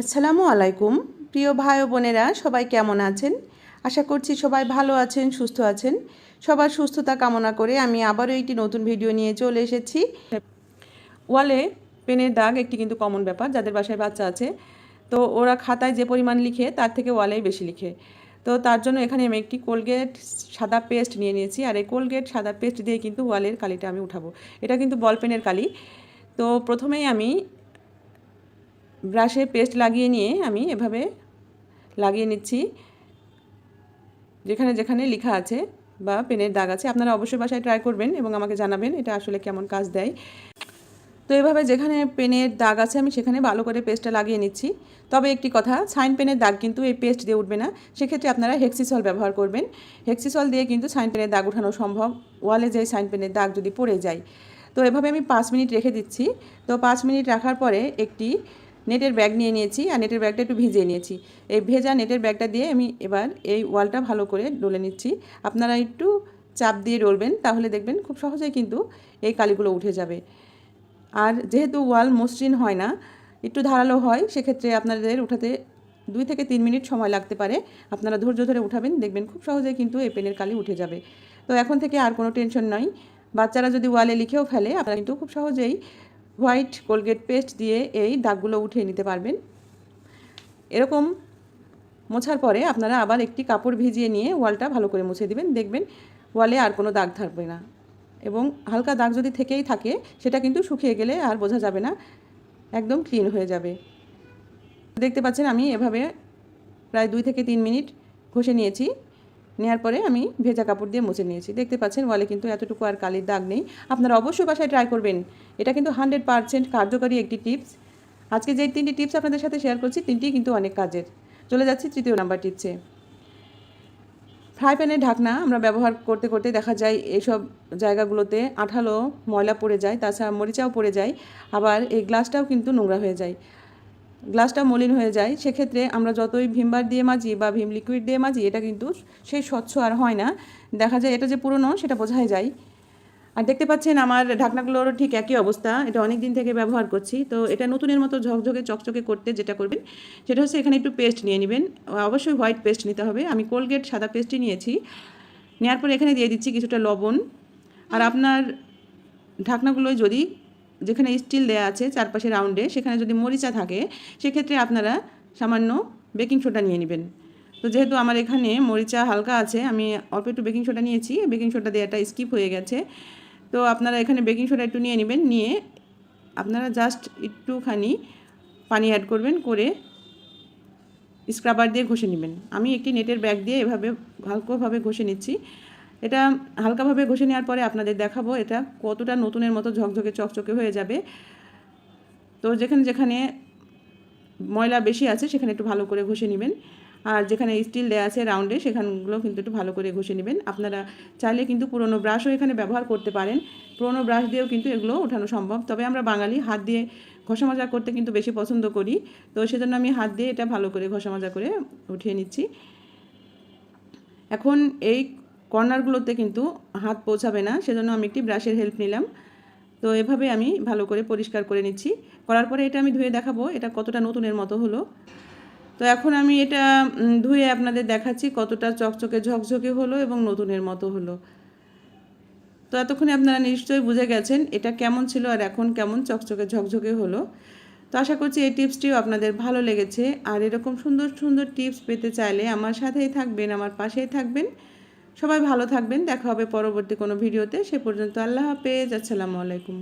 আসসালামু আলাইকুম। প্রিয় ভাই বোনেরা, সবাই কেমন আছেন? আশা করছি সবাই ভালো আছেন, সুস্থ আছেন। সবার সুস্থতা কামনা করে আমি আবারও একটি নতুন ভিডিও নিয়ে চলে এসেছি। ওয়ালে পেনের দাগ একটি কিন্তু কমন ব্যাপার, যাদের বাসায় বাচ্চা আছে। তো ওরা খাতায় যে পরিমাণ লিখে, তার থেকে ওয়ালেই বেশি লিখে। তো তার জন্য এখানে আমি একটি কোলগেট সাদা পেস্ট নিয়ে নিয়েছি, আর এই কোলগেট সাদা পেস্ট দিয়ে কিন্তু ওয়ালের কালিটা আমি উঠাবো। এটা কিন্তু বল পেনের কালি। তো প্রথমেই আমি ব্রাশে পেস্ট লাগিয়ে নিয়ে আমি এভাবে লাগিয়ে নিচ্ছি। যেখানে যেখানে লেখা আছে বা পেনের দাগ আছে, আপনারা অবশ্যই বাসায় ট্রাই করবেন এবং আমাকে জানাবেন এটা আসলে কেমন কাজ দেয়। তো এভাবে যেখানে পেনের দাগ আছে, আমি সেখানে ভালো করে পেস্টটা লাগিয়ে নিচ্ছি। তবে একটি কথা, সাইন পেনের দাগ কিন্তু এই পেস্ট দিয়ে উঠবে না। সেক্ষেত্রে আপনারা হেক্সিসল ব্যবহার করবেন। হেক্সিসল দিয়ে কিন্তু সাইন পেনের দাগ উঠানো সম্ভব। ওয়ালে যে সাইন পেনের দাগ যদি পড়ে যায়। তো এভাবে আমি পাঁচ মিনিট রেখে দিচ্ছি। তো পাঁচ মিনিট রাখার পরে একটি নেটের ব্যাগ নিয়ে নিয়েছি আর নেটের ব্যাগটা একটু ভিজিয়ে নিয়েছি। এই ভেজা নেটের ব্যাগটা দিয়ে আমি এবার এই ওয়ালটা ভালো করে ডলে নিচ্ছি। আপনারা একটু চাপ দিয়ে ডলবেন, তাহলে দেখবেন খুব সহজেই কিন্তু এই কালিগুলো উঠে যাবে। আর যেহেতু ওয়াল মসৃণ হয় না, একটু ধারালো হয়, সেক্ষেত্রে আপনাদের উঠাতে দুই থেকে তিন মিনিট সময় লাগতে পারে। আপনারা ধৈর্য ধরে উঠাবেন, দেখবেন খুব সহজেই কিন্তু এই পেনের কালি উঠে যাবে। তো এখন থেকে আর কোনো টেনশন নয় বাচ্চারা যদি ওয়ালে লিখেও ফেলে, আপনারা কিন্তু খুব সহজেই হোয়াইট কোলগেট পেস্ট দিয়ে এই দাগগুলো উঠিয়ে নিতে পারবেন। এরকম মোছার পরে আপনারা আবার একটি কাপড় ভিজিয়ে নিয়ে ওয়ালটা ভালো করে মুছে দিবেন। দেখবেন ওয়ালে আর কোনো দাগ থাকবে না এবং হালকা দাগ যদি থেকেই থাকে, সেটা কিন্তু শুকিয়ে গেলে আর বোঝা যাবে না, একদম ক্লিন হয়ে যাবে। দেখতে পাচ্ছেন আমি এভাবে প্রায় দুই থেকে তিন মিনিট ঘষে নিয়েছি। নেওয়ার পরে আমি ভেজা কাপড় দিয়ে মুছে নিয়েছি। দেখতে পাচ্ছেন ওয়ালে কিন্তু এতটুকু আর কালির দাগ নেই। আপনারা অবশ্যই বাসায় ট্রাই করবেন। এটা কিন্তু হান্ড্রেড পারসেন্ট কার্যকরী একটি টিপস আজকে যে তিনটি টিপস আপনাদের সাথে শেয়ার করছি, তিনটি কিন্তু অনেক কাজের। চলে যাচ্ছি তৃতীয় নাম্বার টিপসে ফ্রাই প্যানের ঢাকনা আমরা ব্যবহার করতে করতে দেখা যায় এইসব জায়গাগুলোতে আঠালো ময়লা পড়ে যায়, তাছাড়া মরিচাও পড়ে যায়। আবার এই গ্লাসটাও কিন্তু নোংরা হয়ে যায়। গ্লাসটা মলিন হয়ে যায়, সেক্ষেত্রে আমরা যতই ভিমবার দিয়ে মাজি বা ভিম লিকুইড দিয়ে মাজি, এটা কিন্তু সেই স্বচ্ছ আর হয় না। দেখা যায় এটা যে পুরনো, সেটা বোঝাই যায়। আর দেখতে পাচ্ছেন আমার ঢাকনাগুলোর ঠিক একই অবস্থা, এটা অনেক দিন থেকে ব্যবহার করছি। তো এটা নতুনের মতো ঝকঝকে, চকচকে করতে যেটা করবেন, সেটা হচ্ছে এখানে একটু পেস্ট নিয়ে নেবেন। অবশ্যই হোয়াইট পেস্ট নিতে হবে। আমি কোলগেট সাদা পেস্টই নিয়েছি। নেওয়ার পর এখানে দিয়ে দিচ্ছি কিছুটা লবণ। আর আপনার ঢাকনাগুলোয় যদি যেখানে স্টিল দেওয়া আছে চারপাশে রাউন্ডে, সেখানে যদি মরিচা থাকে, সেক্ষেত্রে আপনারা সামান্য বেকিং সোডা নিয়ে নেবেন। তো যেহেতু আমার এখানে মরিচা হালকা আছে, আমি অল্প একটু বেকিং সোডা নিয়েছি। বেকিং সোডা দেওয়াটা স্কিপ হয়ে গেছে। তো আপনারা এখানে বেকিং সোডা একটু নিয়ে নেবেন। নিয়ে আপনারা জাস্ট একটুখানি পানি অ্যাড করবেন, করে স্ক্রাবার দিয়ে ঘষে নেবেন। আমি একটি নেটের ব্যাগ দিয়ে এভাবে হালকাভাবে ঘষে নিচ্ছি। এটা হালকাভাবে ঘষে নেওয়ার পরে আপনাদের দেখাবো এটা কতটা নতুনের মতো ঝকঝকে চকচকে হয়ে যাবে। তো যেখানে যেখানে ময়লা বেশি আছে সেখানে একটু ভালো করে ঘষে নেবেন। আর যেখানে স্টিল দেওয়া আছে রাউন্ডে সেখানগুলো কিন্তু একটু ভালো করে ঘষে নেবেন। আপনারা চাইলে কিন্তু পুরনো ব্রাশও এখানে ব্যবহার করতে পারেন। পুরনো ব্রাশ দিয়েও কিন্তু এগুলো ওঠানো সম্ভব। তবে আমরা বাঙালি হাত দিয়ে ঘষা মাজা করতে কিন্তু বেশি পছন্দ করি। তো সেজন্য আমি হাত দিয়ে এটা ভালো করে ঘষা মাজা করে উঠিয়ে নিচ্ছি। এখন এই কর্নারগুলোতে কিন্তু হাত পৌঁছাবে না, সেজন্য আমি একটি ব্রাশের হেল্প নিলাম। তো এভাবে আমি ভালো করে পরিষ্কার করে নিচ্ছি। করার পরে এটা আমি ধুয়ে দেখাবো, এটা কতটা নতুনের মতো হলো। তো এখন আমি এটা ধুয়ে আপনাদের দেখাচ্ছি কতটা চকচকে ঝকঝকে হলো এবং নতুনের মতো হলো। তো এতক্ষণে আপনারা নিশ্চয়ই বুঝে গেছেন এটা কেমন ছিল আর এখন কেমন চকচকে ঝকঝকে হলো। তো আশা করছি এই টিপসটিও আপনাদের ভালো লেগেছে। আর এরকম সুন্দর সুন্দর টিপস পেতে চাইলে আমার সাথেই থাকবেন, আমার পাশেই থাকবেন। সবাই ভালো থাকবেন, দেখা হবে পরবর্তী কোনো ভিডিওতে। সে পর্যন্ত আল্লাহ হাফেজ, আসসালামু আলাইকুম।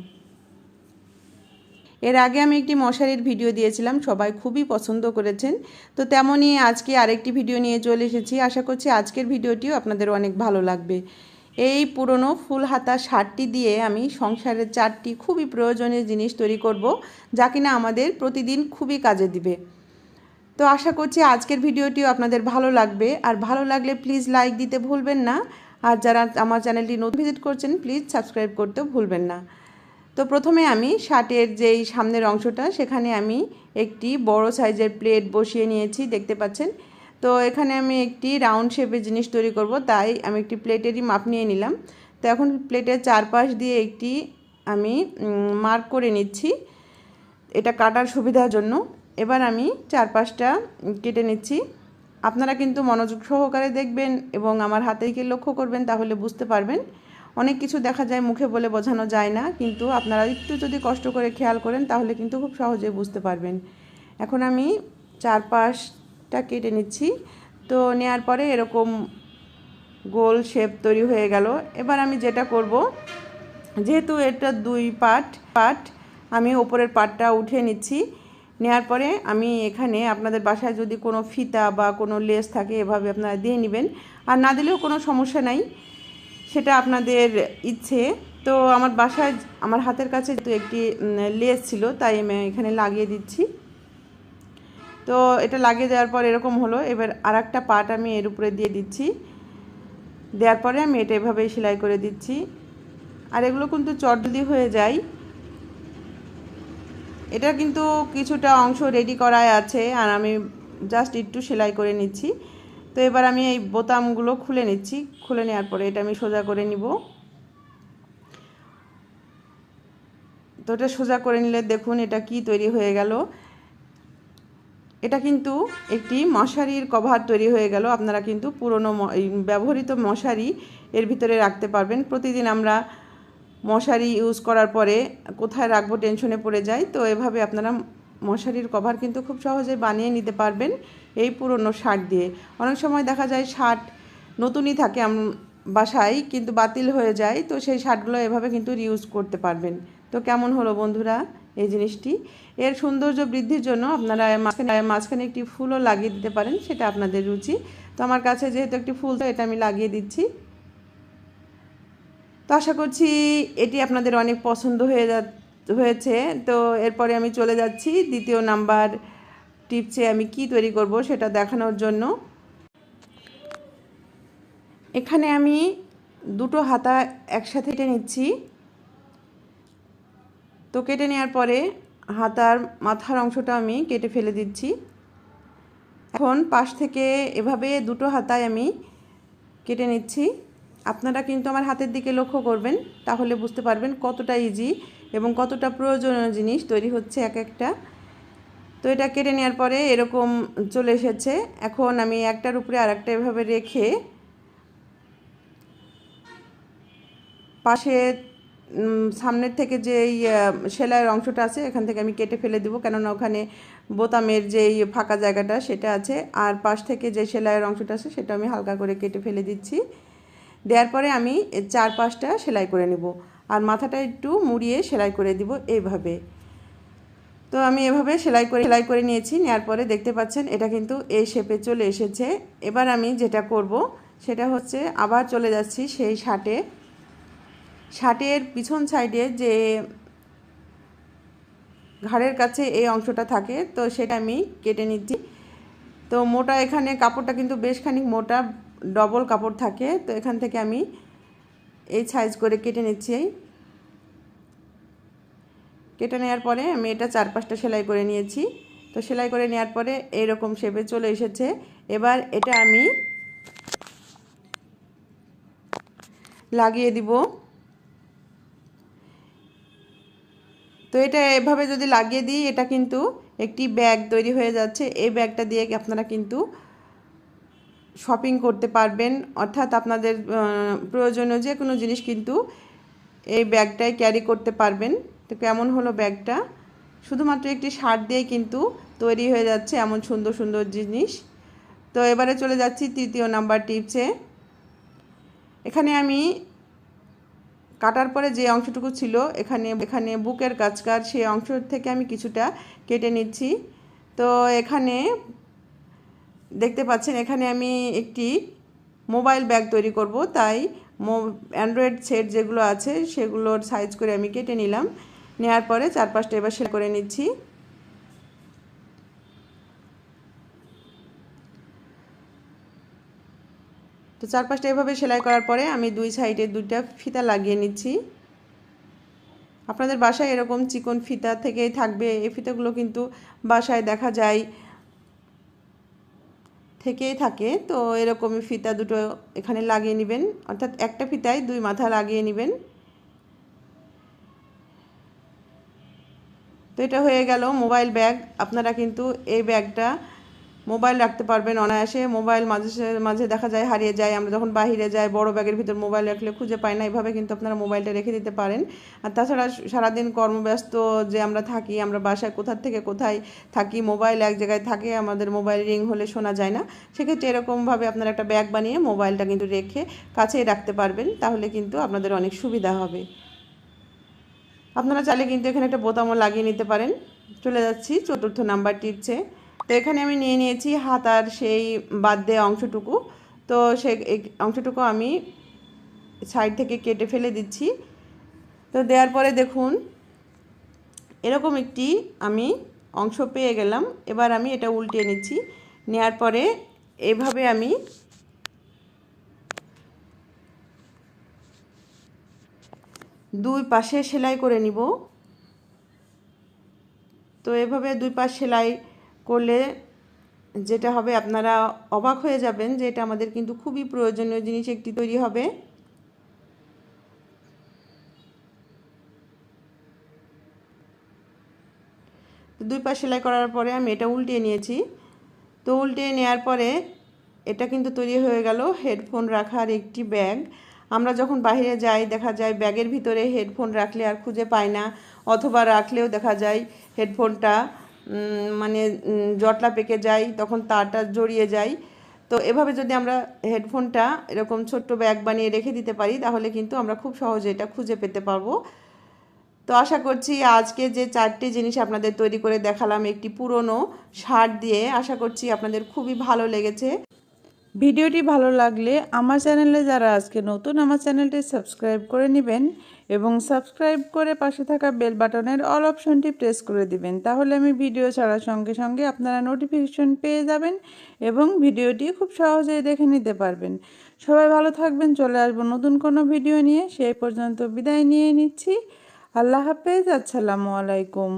এর আগে আমি একটি মশারির ভিডিও দিয়েছিলাম, সবাই খুবই পছন্দ করেছেন। তো তেমনই আজকে আরেকটি ভিডিও নিয়ে চলে এসেছি। আশা করছি আজকের ভিডিওটিও আপনাদের অনেক ভালো লাগবে। এই পুরনো ফুল হাতা শার্টটি দিয়ে আমি সংসারের চারটি খুবই প্রয়োজনীয় জিনিস তৈরি করব, যা কিনা আমাদের প্রতিদিন খুবই কাজে দিবে। তো আশা করছি আজকের ভিডিওটিও আপনাদের ভালো লাগবে। আর ভালো লাগলে প্লিজ লাইক দিতে ভুলবেন না। আর যারা আমার চ্যানেলটি নতুন ভিজিট করছেন প্লিজ সাবস্ক্রাইব করতেও ভুলবেন না। তো প্রথমে আমি শার্টের যেই সামনের অংশটা, সেখানে আমি একটি বড় সাইজের প্লেট বসিয়ে নিয়েছি, দেখতে পাচ্ছেন? তো এখানে আমি একটি রাউন্ড শেপের জিনিস তৈরি করব, তাই আমি একটি প্লেটেরই মাপ নিয়ে নিলাম। তো এখন প্লেটের চারপাশ দিয়ে একটি আমি মার্ক করে নিচ্ছি। এটা কাটার সুবিধার জন্য। এবার আমি চার পাঁচটা কেটে নিচ্ছি। আপনারা কিন্তু মনোযোগ সহকারে দেখবেন এবং আমার হাতে দিকে লক্ষ্য করবেন, তাহলে বুঝতে পারবেন। অনেক কিছু দেখা যায় মুখে বলে বোঝানো যায় না, কিন্তু আপনারা একটু যদি কষ্ট করে খেয়াল করেন, তাহলে কিন্তু খুব সহজে বুঝতে পারবেন। এখন আমি চার পাঁচটা কেটে নিচ্ছি। তো নেওয়ার পরে এরকম গোল শেপ তৈরি হয়ে গেল। এবার আমি যেটা করব, যেহেতু এটা দুই পাট পাট আমি ওপরের পাটটা উঠিয়ে নিচ্ছি। নেওয়ার পরে আমি এখানে আপনাদের বাসায় যদি কোনো ফিতা বা কোনো লেস থাকে, এভাবে আপনারা দিয়ে নেবেন। আর না দিলেও কোনো সমস্যা নাই, সেটা আপনাদের ইচ্ছে। তো আমার বাসায়, আমার হাতের কাছে যেহেতু একটি লেস ছিল, তাই আমি এখানে লাগিয়ে দিচ্ছি। তো এটা লাগিয়ে দেওয়ার পর এরকম হলো। এবার আর একটা পার্ট আমি এর উপরে দিয়ে দিচ্ছি। দেওয়ার পরে আমি এটা এভাবেই সেলাই করে দিচ্ছি। আর এগুলো কিন্তু চটজলদি হয়ে যায় এটা কিন্তু কিছুটা অংশ রেডি করাই আছে, আর আমি জাস্ট একটু সেলাই করে নিচ্ছি। তো এবার আমি এই বোতামগুলো খুলে নিচ্ছি। খুলে নেওয়ার পরে এটা আমি সোজা করে নিব। তো এটা সোজা করে নিলে দেখুন এটা কি তৈরি হয়ে গেল। এটা কিন্তু একটি মশারির কভার তৈরি হয়ে গেল। আপনারা কিন্তু পুরনো ব্যবহৃত মশারি এর ভিতরে রাখতে পারবেন। প্রতিদিন আমরা মশারি ইউজ করার পরে কোথায় রাখব, টেনশনে পড়ে যায় তো এভাবে আপনারা মশারির কভার কিন্তু খুব সহজে বানিয়ে নিতে পারবেন এই পুরনো শার্ট দিয়ে। অনেক সময় দেখা যায় শার্ট নতুনই থাকে বাসায়, কিন্তু বাতিল হয়ে যায়। তো সেই শার্টগুলো এভাবে কিন্তু রিউজ করতে পারবেন। তো কেমন হলো বন্ধুরা এই জিনিসটি? এর সৌন্দর্য বৃদ্ধির জন্য আপনারা মাঝখানে মাঝখানে একটি ফুলও লাগিয়ে দিতে পারেন, সেটা আপনাদের রুচি। তো আমার কাছে যেহেতু একটি ফুল, তো এটা আমি লাগিয়ে দিচ্ছি। তো আশা করছি এটি আপনাদের অনেক পছন্দ হয়ে যা হয়েছে। তো এরপরে আমি চলে যাচ্ছি। দ্বিতীয় নাম্বার টিপসে আমি কি তৈরি করব সেটা দেখানোর জন্য। এখানে আমি দুটো হাতা একসাথে কেটে নিচ্ছি। তো কেটে নেওয়ার পরে হাতার মাথার অংশটা আমি কেটে ফেলে দিচ্ছি। এখন পাশ থেকে এভাবে দুটো হাতায় আমি কেটে নিচ্ছি। আপনারা কিন্তু আমার হাতের দিকে লক্ষ্য করবেন, তাহলে বুঝতে পারবেন কতটা ইজি এবং কতটা প্রয়োজনীয় জিনিস তৈরি হচ্ছে এক একটা। তো এটা কেটে নেওয়ার পরে এরকম চলে এসেছে। এখন আমি একটার উপরে আর একটা এভাবে রেখে পাশে সামনের থেকে যে সেলাইয়ের অংশটা আছে, এখান থেকে আমি কেটে ফেলে দেবো। কেননা ওখানে বোতামের যেই ফাঁকা জায়গাটা, সেটা আছে। আর পাশ থেকে যে সেলাইয়ের অংশটা আছে, সেটা আমি হালকা করে কেটে ফেলে দিচ্ছি। দেওয়ার পরে আমি চার পাঁচটা সেলাই করে নেব। আর মাথাটা একটু মুড়িয়ে সেলাই করে দিব এইভাবে তো আমি এভাবে সেলাই করে সেলাই করে নিয়েছি নেওয়ার পরে দেখতে পাচ্ছেন এটা কিন্তু এই শেপে চলে এসেছে। এবার আমি যেটা করব সেটা হচ্ছে আবার চলে যাচ্ছি সেই শার্টে। শার্টের পিছন সাইডে যে ঘাড়ের কাছে এই অংশটা থাকে, তো সেটা আমি কেটে নিচ্ছি। তো মোটা এখানে কাপড়টা কিন্তু বেশ খানিক মোটা ডবল কাপড় থাকে, তো এখান থেকে আমি এই সাইজ করে কেটে নিচ্ছি। কেটে নেওয়ার পরে আমি এটা চার পাঁচটা সেলাই করে নিয়েছি। তো সেলাই করে নেওয়ার পরে এইরকম শেপে চলে এসেছে। এবার এটা আমি লাগিয়ে দিব। তো এটা এভাবে যদি লাগিয়ে দিই, এটা কিন্তু একটি ব্যাগ তৈরি হয়ে যাচ্ছে। এই ব্যাগটা দিয়ে আপনারা কিন্তু শপিং করতে পারবেন। অর্থাৎ আপনাদের প্রয়োজনীয় যে কোনো জিনিস কিন্তু এই ব্যাগটাই ক্যারি করতে পারবেন। তো কেমন হলো ব্যাগটা? শুধুমাত্র একটি শার্ট দিয়ে কিন্তু তৈরি হয়ে যাচ্ছে এমন সুন্দর সুন্দর জিনিস। তো এবারে চলে যাচ্ছি তৃতীয় নাম্বার টিপসে এখানে আমি কাটার পরে যে অংশটুকু ছিল, এখানে এখানে বুকের কাজকার সেই অংশ থেকে আমি কিছুটা কেটে নিচ্ছি। তো এখানে দেখতে পাচ্ছেন, এখানে আমি একটি মোবাইল ব্যাগ তৈরি করব। তাই মো, অ্যান্ড্রয়েড সেট যেগুলো আছে, সেগুলোর সাইজ করে আমি কেটে নিলাম। নেওয়ার পরে চার পাঁচটা এবার সেল করে নিচ্ছি। তো চার পাঁচটা এভাবে সেলাই করার পরে আমি দুই সাইডে দুইটা ফিতা লাগিয়ে নিচ্ছি। আপনাদের বাসায় এরকম চিকন ফিতা থেকেই থাকবে। এই ফিতাগুলো কিন্তু বাসায় দেখা যায় থেকেই থাকে। তো এরকমই ফিতা দুটো এখানে লাগিয়ে নেবেন। অর্থাৎ একটা ফিতায় দুই মাথা লাগিয়ে নেবেন। তো এটা হয়ে গেল মোবাইল ব্যাগ। আপনারা কিন্তু এই ব্যাগটা মোবাইল রাখতে পারবেন অনায়াসে, মোবাইল মাঝে মাঝে দেখা যায় হারিয়ে যায়, আমরা যখন বাহিরে যাই, বড় ব্যাগের ভিতর মোবাইল রাখলে খুঁজে পাই না, এভাবে কিন্তু আপনারা মোবাইলটা রেখে দিতে পারেন। আর তাছাড়া সারাদিন কর্মব্যস্ত যে আমরা থাকি, আমরা বাসায় কোথার থেকে কোথায় থাকি, মোবাইল এক জায়গায় থাকে, আমাদের মোবাইল রিং হলে শোনা যায় না। সেক্ষেত্রে এরকমভাবে আপনারা একটা ব্যাগ বানিয়ে মোবাইলটা কিন্তু রেখে কাছেই রাখতে পারবেন, তাহলে কিন্তু আপনাদের অনেক সুবিধা হবে। আপনারা চাইলে কিন্তু এখানে একটা বোতামও লাগিয়ে নিতে পারেন। চলে যাচ্ছি, চতুর্থ নাম্বার টিপসে তো এখানে আমি নিয়ে নিয়েছি হাতার সেই বাদ দেওয়া অংশটুকু। তো সে অংশটুকু আমি সাইড থেকে কেটে ফেলে দিচ্ছি। তো দেওয়ার পরে দেখুন, এরকম একটি আমি অংশ পেয়ে গেলাম। এবার আমি এটা উল্টিয়ে নিচ্ছি। নেয়ার পরে এভাবে আমি দুই পাশে সেলাই করে নিব। তো এভাবে দুই পাশ সেলাই করলে যেটা হবে, আপনারা অবাক হয়ে যাবেন যে এটা আমাদের কিন্তু খুবই প্রয়োজনীয় জিনিস একটি তৈরি হবে। দুই পাশ সেলাই করার পরে আমি এটা উল্টিয়ে নিয়েছি। তো উল্টিয়ে নেওয়ার পরে এটা কিন্তু তৈরি হয়ে গেল হেডফোন রাখার একটি ব্যাগ। আমরা যখন বাইরে যাই, দেখা যায় ব্যাগের ভিতরে হেডফোন রাখলে আর খুঁজে পাই না, অথবা রাখলেও দেখা যায় হেডফোনটা মানে জটলা পেকে যায়, তখন তারটা জড়িয়ে যায়। তো এভাবে যদি আমরা হেডফোনটা এরকম ছোট্ট ব্যাগ বানিয়ে রেখে দিতে পারি, তাহলে কিন্তু আমরা খুব সহজে এটা খুঁজে পেতে পারব। তো আশা করছি আজকে যে চারটি জিনিস আপনাদের তৈরি করে দেখালাম, একটি পুরনো শার্ট দিয়ে, আশা করছি আপনাদের খুবই ভালো লেগেছে। ভিডিওটি ভালো লাগলে আমার চ্যানেলে যারা আজকে নতুন আমার চ্যানেলটি সাবস্ক্রাইব করে নেবেন এবং সাবস্ক্রাইব করে পাশে থাকা বেল বাটনের অল অপশনটি প্রেস করে দিবেন। তাহলে আমি ভিডিও ছাড়ার সঙ্গে সঙ্গে আপনারা নোটিফিকেশন পেয়ে যাবেন এবং ভিডিওটি খুব সহজেই দেখে নিতে পারবেন। সবাই ভালো থাকবেন, চলে আসব নতুন কোনো ভিডিও নিয়ে। সেই পর্যন্ত বিদায় নিয়ে নিচ্ছি। আল্লাহ হাফেজ, আসসালামু আলাইকুম।